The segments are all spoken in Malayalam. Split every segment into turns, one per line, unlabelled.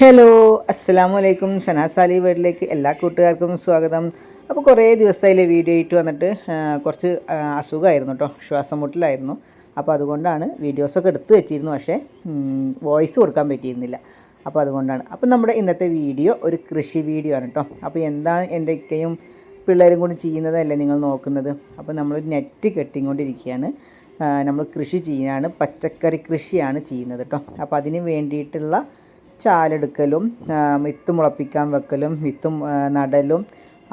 ഹലോ അസ്സാം വലൈക്കും സനാസാലി വീട്ടിലേക്ക് എല്ലാ കൂട്ടുകാർക്കും സ്വാഗതം. അപ്പോൾ കുറേ ദിവസമായില്ലേ വീഡിയോ ഇട്ട് വന്നിട്ട് കുറച്ച് അസുഖമായിരുന്നു കേട്ടോ. ശ്വാസം മുട്ടിലായിരുന്നു. അപ്പോൾ അതുകൊണ്ടാണ് വീഡിയോസൊക്കെ എടുത്തു വെച്ചിരുന്നു. പക്ഷേ വോയിസ് കൊടുക്കാൻ പറ്റിയിരുന്നില്ല. അപ്പോൾ അതുകൊണ്ടാണ്. അപ്പോൾ നമ്മുടെ ഇന്നത്തെ വീഡിയോ ഒരു കൃഷി വീഡിയോ ആണ് കേട്ടോ. അപ്പോൾ എന്താണ് എന്റെ ഇക്കയും പിള്ളേരും കൂടി ചെയ്യുന്നതല്ലേ നിങ്ങൾ നോക്കുന്നത്? അപ്പോൾ നമ്മൾ നെറ്റ് കെട്ടിക്കൊണ്ടിരിക്കുകയാണ്. നമ്മൾ കൃഷി ചെയ്യുകയാണ് പച്ചക്കറി കൃഷിയാണ് ചെയ്യുന്നത് കേട്ടോ. അപ്പോൾ അതിന് വേണ്ടിയിട്ടുള്ള ചാലെടുക്കലും വിത്ത് മുളപ്പിക്കാൻ വെക്കലും വിത്തും നടലും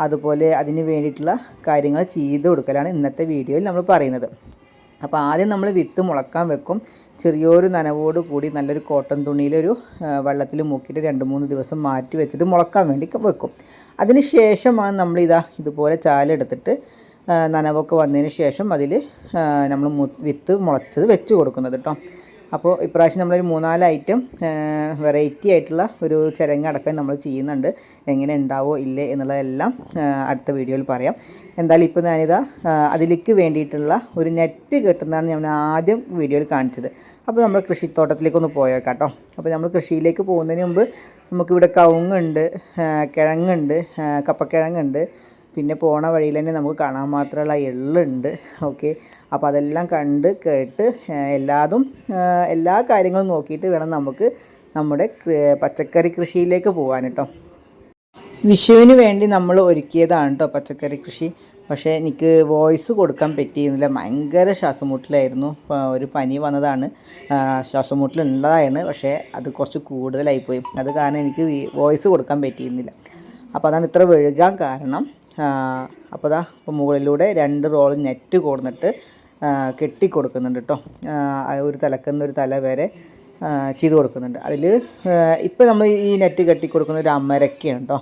അതുപോലെ അതിന് വേണ്ടിയിട്ടുള്ള കാര്യങ്ങൾ ചെയ്ത് കൊടുക്കലാണ് ഇന്നത്തെ വീഡിയോയിൽ നമ്മൾ പറയുന്നത്. അപ്പോൾ ആദ്യം നമ്മൾ വിത്ത് മുളക്കാൻ വെക്കും. ചെറിയൊരു നനവോട് കൂടി നല്ലൊരു കോട്ടൺ തുണിയിലൊരു വെള്ളത്തിൽ മുക്കിയിട്ട് രണ്ട് മൂന്ന് ദിവസം മാറ്റി വെച്ചിട്ട് മുളക്കാൻ വേണ്ടി വെക്കും. അതിന് ശേഷമാണ് നമ്മൾ ഇതാ ഇതുപോലെ ചാലെടുത്തിട്ട് നനവൊക്കെ വന്നതിന് ശേഷം അതിൽ നമ്മൾ വിത്ത് മുളച്ചത് വെച്ച് കൊടുക്കുന്നത് കേട്ടോ. അപ്പോൾ ഇപ്രാവശ്യം നമ്മളൊരു മൂന്നാൽ ഐറ്റം വെറൈറ്റി ആയിട്ടുള്ള ഒരു ചിരങ്ങ അടക്കം നമ്മൾ ചെയ്യുന്നുണ്ട്. എങ്ങനെ ഉണ്ടാവോ ഇല്ലേ എന്നുള്ളതെല്ലാം അടുത്ത വീഡിയോയിൽ പറയാം. എന്തായാലും ഇപ്പോൾ ഞാനിതാ അതിലേക്ക് വേണ്ടിയിട്ടുള്ള ഒരു നെറ്റ് കെട്ടുന്നതാണ് ഞാൻ ആദ്യം വീഡിയോയിൽ കാണിച്ചത്. അപ്പോൾ നമ്മൾ കൃഷിത്തോട്ടത്തിലേക്കൊന്ന് പോയേക്കാം കേട്ടോ അപ്പോൾ നമ്മൾ കൃഷിയിലേക്ക് പോകുന്നതിന് മുമ്പ് നമുക്കിവിടെ കവുങ്ങുണ്ട് കിഴങ്ങുണ്ട് കപ്പക്കിഴങ്ങുണ്ട് പിന്നെ പോണ വഴിയിൽ തന്നെ നമുക്ക് കാണാൻ മാത്രമുള്ള എള്ളുണ്ട്. ഓക്കെ. അപ്പോൾ അതെല്ലാം കണ്ട് കേട്ട് എല്ലാതും എല്ലാ കാര്യങ്ങളും നോക്കിയിട്ട് വേണം നമുക്ക് നമ്മുടെ പച്ചക്കറി കൃഷിയിലേക്ക് പോകാൻ കേട്ടോ വിഷുവിന് വേണ്ടി നമ്മൾ ഒരുക്കിയതാണ് കേട്ടോ പച്ചക്കറി കൃഷി. പക്ഷേ എനിക്ക് വോയിസ് കൊടുക്കാൻ പറ്റിയിരുന്നില്ല. ഭയങ്കര ശ്വാസമുട്ടലായിരുന്നു. ഒരു പനി വന്നതാണ്. ശ്വാസമുട്ടിലുള്ളതായിരുന്നു പക്ഷേ അത് കുറച്ച് കൂടുതലായിപ്പോയി. അത് കാരണം എനിക്ക് വോയിസ് കൊടുക്കാൻ പറ്റിയിരുന്നില്ല. അപ്പോൾ അതാണ് ഇത്ര വെഴുകാൻ കാരണം. അപ്പോൾ ദാ അപ്പോൾ മുകളിലൂടെ രണ്ട് റോൾ നെറ്റ് കൊടുത്തിട്ട് കെട്ടി കൊടുക്കുന്നുണ്ട് കേട്ടോ ഒരു തലക്കുന്ന ഒരു തല വരെ ചെയ്ത് കൊടുക്കുന്നുണ്ട്. അതിൽ ഇപ്പോൾ നമ്മൾ ഈ നെറ്റ് കെട്ടി കൊടുക്കുന്ന ഒരു അമരക്കയാണ് കേട്ടോ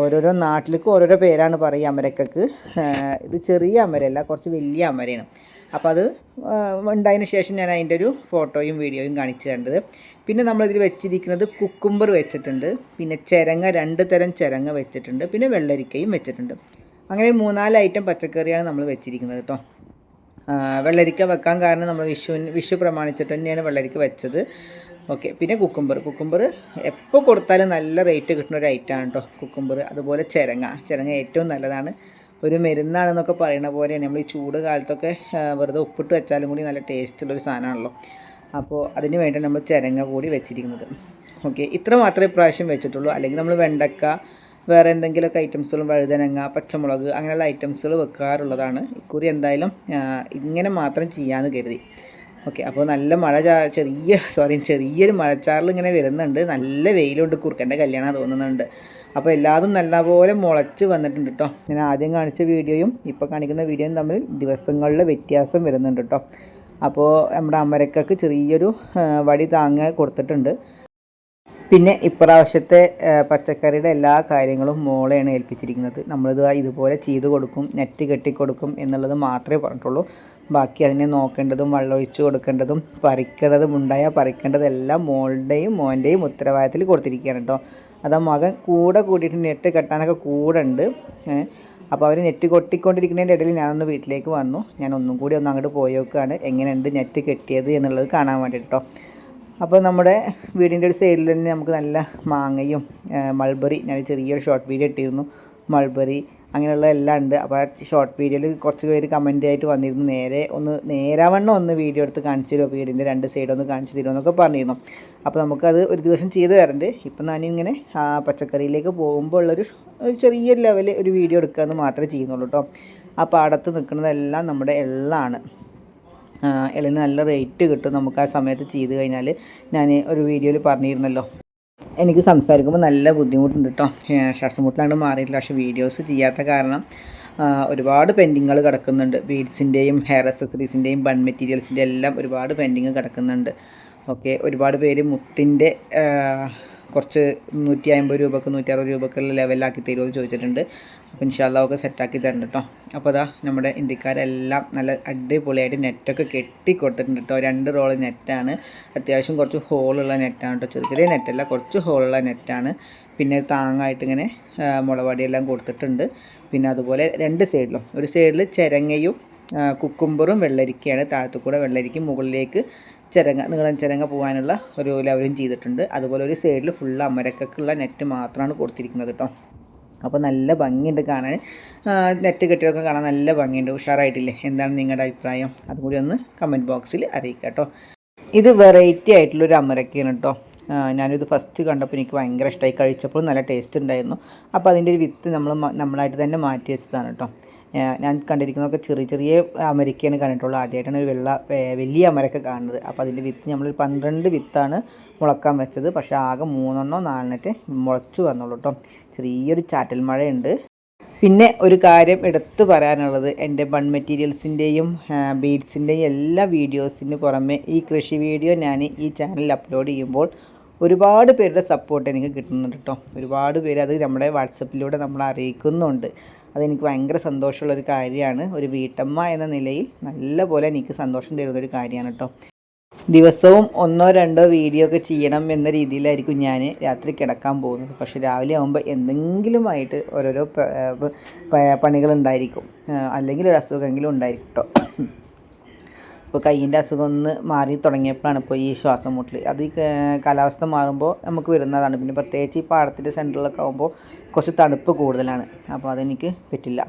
ഓരോരോ നാട്ടിലേക്ക് ഓരോരോ പേരാണ് പറയുക അമരക്കക്ക്. ഇത് ചെറിയ അമരയല്ല കുറച്ച് വലിയ അമരയാണ്. അപ്പോൾ അത് ഉണ്ടായതിന് ശേഷം ഞാൻ അതിന്റെ ഒരു ഫോട്ടോയും വീഡിയോയും കാണിച്ചു തരേണ്ടത്. പിന്നെ നമ്മളിതിൽ വെച്ചിരിക്കുന്നത് കുക്കുംബർ വെച്ചിട്ടുണ്ട്. പിന്നെ ചിരങ്ങ രണ്ട് തരം ചിരങ്ങ വെച്ചിട്ടുണ്ട്. പിന്നെ വെള്ളരിക്കയും വെച്ചിട്ടുണ്ട്. അങ്ങനെ മൂന്നാൽ ഐറ്റം പച്ചക്കറിയാണ് നമ്മൾ വെച്ചിരിക്കുന്നത് കേട്ടോ വെള്ളരിക്ക വെക്കാൻ കാരണം നമ്മൾ വിഷുവിന് വിഷു പ്രമാണിച്ചിട്ട് തന്നെയാണ് വെള്ളരിക്ക വെച്ചത്. ഓക്കെ പിന്നെ കുക്കുംബർ കുക്കുംബർ എപ്പോൾ കൊടുത്താലും നല്ല റേറ്റ് കിട്ടുന്ന ഒരു ഐറ്റമാണ് കേട്ടോ കുക്കുംബർ അതുപോലെ ചിരങ്ങ. ചിരങ്ങ ഏറ്റവും നല്ലതാണ്. ഒരു മരുന്നാണെന്നൊക്കെ പറയുന്ന പോലെയാണ്. നമ്മൾ ഈ ചൂട് കാലത്തൊക്കെ വെറുതെ ഉപ്പിട്ട് വെച്ചാലും കൂടി നല്ല ടേസ്റ്റുള്ളൊരു സാധനമാണല്ലോ. അപ്പോൾ അതിന് വേണ്ടി നമ്മൾ ചിരങ്ങ കൂടി വെച്ചിരിക്കുന്നത്. ഓക്കെ ഇത്ര മാത്രമേ ഇപ്രാവശ്യം വെച്ചിട്ടുള്ളൂ. അല്ലെങ്കിൽ നമ്മൾ വെണ്ടക്ക വേറെ എന്തെങ്കിലുമൊക്കെ ഐറ്റംസുകളും വഴുതനങ്ങ പച്ചമുളക് അങ്ങനെയുള്ള ഐറ്റംസുകൾ വെക്കാറുള്ളതാണ്. ഇക്കുറി എന്തായാലും ഇങ്ങനെ മാത്രം ചെയ്യാമെന്ന് കരുതി. ഓക്കെ അപ്പോൾ നല്ല മഴ ചെറിയ സോറി ചെറിയൊരു മഴച്ചാറിൽ ഇങ്ങനെ വരുന്നുണ്ട്. നല്ല വെയിലുണ്ട് കുറുക്കന്റെ കല്യാണം തോന്നുന്നുണ്ട്. അപ്പോൾ എല്ലാതും നല്ലപോലെ മുളച്ച് വന്നിട്ടുണ്ട് കേട്ടോ ഞാൻ ആദ്യം കാണിച്ച വീഡിയോയും ഇപ്പോൾ കാണിക്കുന്ന വീഡിയോയും തമ്മിൽ ദിവസങ്ങളിലെ വ്യത്യാസം വരുന്നുണ്ട് കേട്ടോ അപ്പോൾ നമ്മുടെ അമരക്കക്ക് ചെറിയൊരു വടി താങ്ങ കൊടുത്തിട്ടുണ്ട്. പിന്നെ ഇപ്രാവശ്യത്തെ പച്ചക്കറിയുടെ എല്ലാ കാര്യങ്ങളും മോളെയാണ് ഏൽപ്പിച്ചിരിക്കുന്നത്. നമ്മളിത് ഇതുപോലെ ചെയ്ത് കൊടുക്കും നെറ്റ് കെട്ടിക്കൊടുക്കും എന്നുള്ളത് മാത്രമേ പറഞ്ഞിട്ടുള്ളൂ. ബാക്കി അതിനെ നോക്കേണ്ടതും വെള്ളമൊഴിച്ച് കൊടുക്കേണ്ടതും പറിക്കേണ്ടതും ഉണ്ടായാൽ പറിക്കേണ്ടതെല്ലാം മോളുടെയും മോന്റെയും ഉത്തരവാദിത്തത്തിൽ കൊടുത്തിരിക്കുകയാണ് കേട്ടോ. അതാ മകൻ കൂടെ കൂടിയിട്ട് നെറ്റ് കെട്ടാനൊക്കെ കൂടെ ഉണ്ട് അപ്പോൾ അവർ നെറ്റ് കൊട്ടിക്കൊണ്ടിരിക്കുന്നതിന്റെ ഇടയിൽ ഞാനൊന്ന് വീട്ടിലേക്ക് വന്നു. ഞാൻ ഒന്നും കൂടി ഒന്ന് അങ്ങോട്ട് പോയി നോക്കുകയാണ് എങ്ങനെയുണ്ട് നെറ്റ് കെട്ടിയത് എന്നുള്ളത് കാണാൻ വേണ്ടിയിട്ടോ അപ്പോൾ നമ്മുടെ വീടിന്റെ ഒരു സൈഡിൽ തന്നെ നമുക്ക് നല്ല മാങ്ങയും മൾബറി ഞാൻ ചെറിയൊരു ഷോർട്ട് വീഡിയോ ഇട്ടിരുന്നു. മൾബറി അങ്ങനെയുള്ള എല്ലാം ഉണ്ട്. അപ്പോൾ ആ ഷോർട്ട് വീഡിയോയിൽ കുറച്ച് പേര് കമന്റ് ആയിട്ട് വന്നിരുന്നു. നേരെ ഒന്ന് നേരാവണ്ണം ഒന്ന് വീഡിയോ എടുത്ത് കാണിച്ചു തരുമോ? വീടിന്റെ രണ്ട് സൈഡ് ഒന്ന് കാണിച്ചു തരുമോ എന്നൊക്കെ പറഞ്ഞിരുന്നു. അപ്പോൾ നമുക്കത് ഒരു ദിവസം ചെയ്ത് തരണ്ട്. ഇപ്പം ഞാനിങ്ങനെ ആ പച്ചക്കറിയിലേക്ക് പോകുമ്പോൾ ഉള്ളൊരു ഒരു ചെറിയ ലെവലിൽ ഒരു വീഡിയോ എടുക്കാമെന്ന് മാത്രമേ ചെയ്യുന്നുള്ളൂ കേട്ടോ ആ പാടത്ത് നിൽക്കുന്നതെല്ലാം നമ്മുടെ എള്ളാണ്. എള്ളിന് നല്ല റേറ്റ് കിട്ടും നമുക്ക് ആ സമയത്ത് ചെയ്ത് കഴിഞ്ഞാൽ ഞാൻ ഒരു വീഡിയോയിൽ പറഞ്ഞിരുന്നല്ലോ. എനിക്ക് സംസാരിക്കുമ്പോൾ നല്ല ബുദ്ധിമുട്ടുണ്ട് കേട്ടോ ശ്വാസം മുട്ടിലാണ്ട് മാറിയിട്ടില്ല. പക്ഷേ വീഡിയോസ് ചെയ്യാത്ത കാരണം ഒരുപാട് പെൻഡിങ്ങുകൾ കിടക്കുന്നുണ്ട്. ബീഡ്സിന്റെയും ഹെയർ അക്സസറീസിന്റെയും ബൺ മെറ്റീരിയൽസിന്റെ എല്ലാം ഒരുപാട് പെൻഡിങ് കിടക്കുന്നുണ്ട്. ഓക്കെ ഒരുപാട് പേര് മുത്തിന്റെ കുറച്ച് നൂറ്റി അമ്പത് രൂപക്ക് നൂറ്റി അറുപത് രൂപക്കുള്ള ലെവലാക്കി തരുമോ എന്ന് ചോദിച്ചിട്ടുണ്ട്. അപ്പോൾ ഇൻഷാല്ലാ ഒക്കെ സെറ്റാക്കി തരണം കേട്ടോ അപ്പോൾ അതാ നമ്മുടെ ഇന്ത്യക്കാരെല്ലാം നല്ല അടിപൊളിയായിട്ട് നെറ്റൊക്കെ കെട്ടി കൊടുത്തിട്ടുണ്ട് കേട്ടോ രണ്ട് റോൾ നെറ്റാണ് അത്യാവശ്യം കുറച്ച് ഹോളുള്ള നെറ്റാണ് കേട്ടോ ചെറിയ ചെറിയ നെറ്റല്ല കുറച്ച് ഹോളുള്ള നെറ്റാണ് പിന്നെ താങ്ങായിട്ട് ഇങ്ങനെ മുളവാടിയെല്ലാം കൊടുത്തിട്ടുണ്ട്. പിന്നെ അതുപോലെ രണ്ട് സൈഡിലും ഒരു സൈഡിൽ ചിരങ്ങയും കുക്കുംബറും വെള്ളരിക്കയാണ്. താഴത്തു കൂടെ വെള്ളരിക്കും മുകളിലേക്ക് ചിരങ്ങ നീളം ചിരങ്ങ പോകാനുള്ള ഒരു ലെവലും ചെയ്തിട്ടുണ്ട്. അതുപോലെ ഒരു സൈഡിൽ ഫുൾ അമരക്കുള്ള നെറ്റ് മാത്രമാണ് കൊടുത്തിരിക്കുന്നത് കേട്ടോ അപ്പോൾ നല്ല ഭംഗിയുണ്ട് കാണാൻ. നെറ്റ് കെട്ടിയൊക്കെ കാണാൻ നല്ല ഭംഗിയുണ്ട്. ഉഷാറായിട്ടില്ലേ? എന്താണ് നിങ്ങളുടെ അഭിപ്രായം? അതും കൂടി ഒന്ന് കമന്റ് ബോക്സിൽ അറിയിക്കുക കേട്ടോ ഇത് വെറൈറ്റി ആയിട്ടുള്ളൊരു അമരക്കയാണ് കേട്ടോ ഞാനിത് ഫസ്റ്റ് കണ്ടപ്പോൾ എനിക്ക് ഭയങ്കര ഇഷ്ടമായി കഴിച്ചപ്പോൾ നല്ല ടേസ്റ്റ് ഉണ്ടായിരുന്നു. അപ്പോൾ അതിന്റെ ഒരു വിത്ത് നമ്മൾ നമ്മളായിട്ട് തന്നെ മാറ്റി വെച്ചതാണ് കേട്ടോ ഞാൻ കണ്ടിരിക്കുന്നതൊക്കെ ചെറിയ ചെറിയ അമരക്കയാണ് കണ്ടിട്ടുള്ളത് ആദ്യമായിട്ടാണ് ഒരു വെള്ള വലിയ അമരക്ക കാണുന്നത്. അപ്പോൾ അതിന്റെ വിത്ത് നമ്മൾ പന്ത്രണ്ട് വിത്താണ് മുളക്കാൻ വെച്ചത്. പക്ഷേ ആകെ മൂന്നെണ്ണോ നാലെണ്ണറ്റ് മുളച്ചു വന്നുള്ളൂ കേട്ടോ. ചെറിയൊരു ചാറ്റൽ മഴയുണ്ട്. പിന്നെ ഒരു കാര്യം എടുത്തു പറയാനുള്ളത്. എന്റെ ബൺ മെറ്റീരിയൽസിന്റെയും ബീഡ്സിന്റെയും എല്ലാ വീഡിയോസിന് പുറമെ ഈ കൃഷി വീഡിയോ ഞാൻ ഈ ചാനലിൽ അപ്ലോഡ് ചെയ്യുമ്പോൾ ഒരുപാട് പേരുടെ സപ്പോർട്ട് എനിക്ക് കിട്ടുന്നുണ്ട് കേട്ടോ ഒരുപാട് പേര് അത് നമ്മുടെ വാട്സപ്പിലൂടെ നമ്മൾ അറിയിക്കുന്നുണ്ട്. അതെനിക്ക് ഭയങ്കര സന്തോഷമുള്ളൊരു കാര്യമാണ്. ഒരു വീട്ടമ്മ എന്ന നിലയിൽ നല്ലപോലെ എനിക്ക് സന്തോഷം തരുന്നൊരു കാര്യമാണ് കേട്ടോ ദിവസവും ഒന്നോ രണ്ടോ വീഡിയോ ഒക്കെ ചെയ്യണം എന്ന രീതിയിലായിരിക്കും ഞാൻ രാത്രി കിടക്കാൻ പോകുന്നത്. പക്ഷെ രാവിലെ ആകുമ്പോൾ എന്തെങ്കിലുമായിട്ട് ഓരോരോ പണികളുണ്ടായിരിക്കും. അല്ലെങ്കിൽ ഒരു അസുഖമെങ്കിലും ഉണ്ടായിരിക്കും കേട്ടോ ഇപ്പോൾ കയ്യിന്റെ അസുഖം ഒന്ന് മാറി തുടങ്ങിയപ്പോഴാണ് ഇപ്പോൾ ഈ ശ്വാസം മുട്ടൽ അത് ഈ കാലാവസ്ഥ മാറുമ്പോൾ നമുക്ക് വരുന്നതാണ്. പിന്നെ പ്രത്യേകിച്ച് ഈ പാടത്തിന്റെ സെന്ററിലൊക്കെ ആകുമ്പോൾ കുറച്ച് തണുപ്പ് കൂടുതലാണ്. അപ്പോൾ അതെനിക്ക് പറ്റില്ല.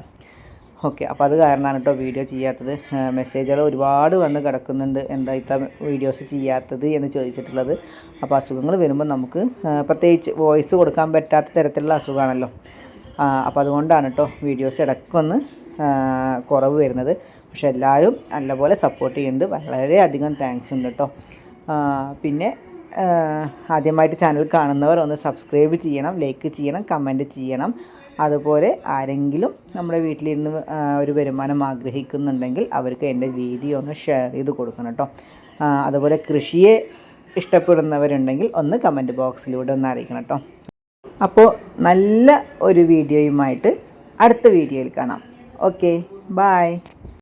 ഓക്കെ അപ്പോൾ അത് കാരണമാണ് കേട്ടോ വീഡിയോ ചെയ്യാത്തത്. മെസ്സേജുകൾ ഒരുപാട് വന്ന് കിടക്കുന്നുണ്ട്. എന്താ ഇത്ത വീഡിയോസ് ചെയ്യാത്തത് എന്ന് ചോദിച്ചിട്ടുള്ളത്. അപ്പോൾ അസുഖങ്ങൾ വരുമ്പോൾ നമുക്ക് പ്രത്യേകിച്ച് വോയിസ് കൊടുക്കാൻ പറ്റാത്ത തരത്തിലുള്ള അസുഖമാണല്ലോ. അപ്പോൾ അതുകൊണ്ടാണ് കേട്ടോ വീഡിയോസ് ഇടയ്ക്കൊന്ന് കുറവ് വരുന്നത്. പക്ഷെ എല്ലാവരും നല്ലപോലെ സപ്പോർട്ട് ചെയ്യുന്നുണ്ട്. വളരെയധികം താങ്ക്സ് ഉണ്ട് കേട്ടോ. പിന്നെ ആദ്യമായിട്ട് ചാനൽ കാണുന്നവർ ഒന്ന് സബ്സ്ക്രൈബ് ചെയ്യണം ലൈക്ക് ചെയ്യണം കമന്റ് ചെയ്യണം. അതുപോലെ ആരെങ്കിലും നമ്മുടെ വീട്ടിലിരുന്ന് ഒരു വരുമാനം ആഗ്രഹിക്കുന്നുണ്ടെങ്കിൽ അവർക്ക് എന്റെ വീഡിയോ ഒന്ന് ഷെയർ ചെയ്ത് കൊടുക്കണം കേട്ടോ. അതുപോലെ കൃഷിയെ ഇഷ്ടപ്പെടുന്നവരുണ്ടെങ്കിൽ ഒന്ന് കമന്റ് ബോക്സിലൂടെ ഒന്ന് അറിയിക്കണം കേട്ടോ. അപ്പോൾ നല്ല ഒരു വീഡിയോയുമായിട്ട് അടുത്ത വീഡിയോയിൽ കാണാം. Okay bye